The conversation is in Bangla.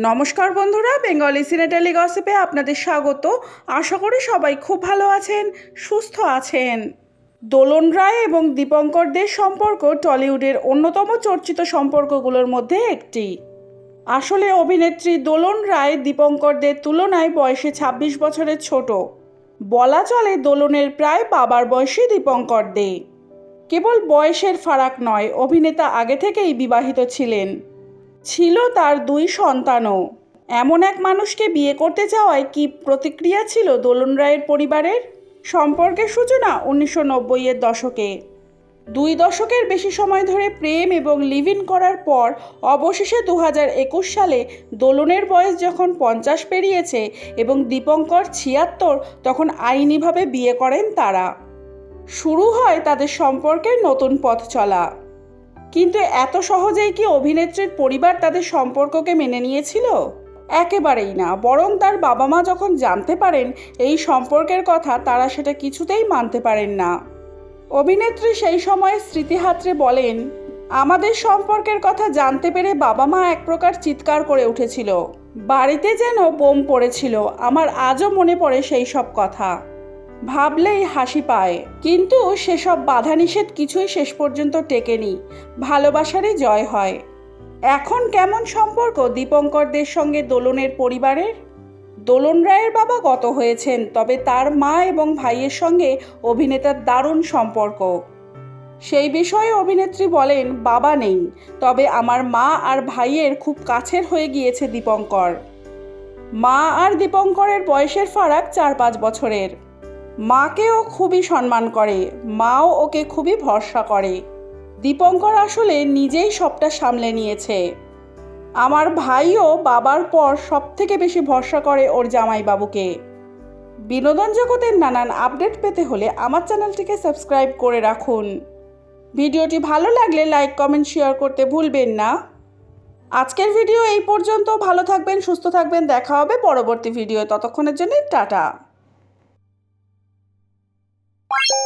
নমস্কার বন্ধুরা, বেঙ্গলি সিনেটালি গসিপে আপনাদের স্বাগত। আশা করি সবাই খুব ভালো আছেন, সুস্থ আছেন। দোলন রায় এবং দীপঙ্কর দের সম্পর্ক টলিউডের অন্যতম চর্চিত সম্পর্কগুলোর মধ্যে একটি। আসলে অভিনেত্রী দোলন রায় দীপঙ্কর দের তুলনায় বয়সে ২৬ বছরের ছোট। বলা চলে দোলনের প্রায় বাবার বয়সী দীপঙ্কর দে। কেবল বয়সের ফারাক নয়, অভিনেতা আগে থেকেই বিবাহিত ছিলেন। ছিল তার দুই সন্তানও। এমন এক মানুষকে বিয়ে করতে চাওয়ায় কি প্রতিক্রিয়া ছিল দোলন রায়ের পরিবারের? সম্পর্কের সূচনা উনিশশো নব্বইয়ের দশকে। দুই দশকের বেশি সময় ধরে প্রেম এবং লিভ ইন করার পর অবশেষে দু একুশ সালে দোলনের বয়স যখন পঞ্চাশ পেরিয়েছে এবং দীপঙ্কর ছিয়াত্তর তখন আইনিভাবে বিয়ে করেন তারা। শুরু হয় তাদের সম্পর্কের নতুন পথ চলা। কিন্তু এত সহজেই কি অভিনেত্রীর পরিবার তাদের সম্পর্ককে মেনে নিয়েছিল? একেবারেই না, বরং তার বাবা মা যখন জানতে পারেন এই সম্পর্কের কথা, তারা সেটা কিছুতেই মানতে পারেন না। অভিনেত্রী সেই সময় স্মৃতিহাত্রে বলেন, আমাদের সম্পর্কের কথা জানতে পেরে বাবা মা এক প্রকার চিৎকার করে উঠেছিল। বাড়িতে যেন বোম পড়েছিল, আমার আজও মনে পড়ে সেই সব কথা। ভাবলেই হাসি পায়। কিন্তু সেসব বাধা নিষেধ কিছুই শেষ পর্যন্ত টেকেনি। ভালোবাসারই জয় হয়। এখন কেমন সম্পর্ক দীপঙ্করদের সঙ্গে দোলনের পরিবারের? দোলন রায়ের বাবা গত হয়েছেন, তবে তার মা এবং ভাইয়ের সঙ্গে অভিনেতার দারুণ সম্পর্ক। সেই বিষয়ে অভিনেত্রী বলেন, বাবা নেই, তবে আমার মা আর ভাইয়ের খুব কাছের হয়ে গিয়েছে দীপঙ্কর। মা আর দীপঙ্করের বয়সের ফারাক চার পাঁচ বছরের। মাকেও খুবই সম্মান করে, মাও ওকে খুবই ভরসা করে। দীপঙ্কর আসলে নিজেই সবটা সামলে নিয়েছে। আমার ভাইও বাবার পর সব থেকে বেশি ভরসা করে ওর জামাইবাবুকে। বিনোদন জগতের নানান আপডেট পেতে হলে আমার চ্যানেলটিকে সাবস্ক্রাইব করে রাখুন। ভিডিওটি ভালো লাগলে লাইক, কমেন্ট, শেয়ার করতে ভুলবেন না। আজকের ভিডিও এই পর্যন্ত। ভালো থাকবেন, সুস্থ থাকবেন। দেখা হবে পরবর্তী ভিডিও ততক্ষণের জন্য টাটা। Bye.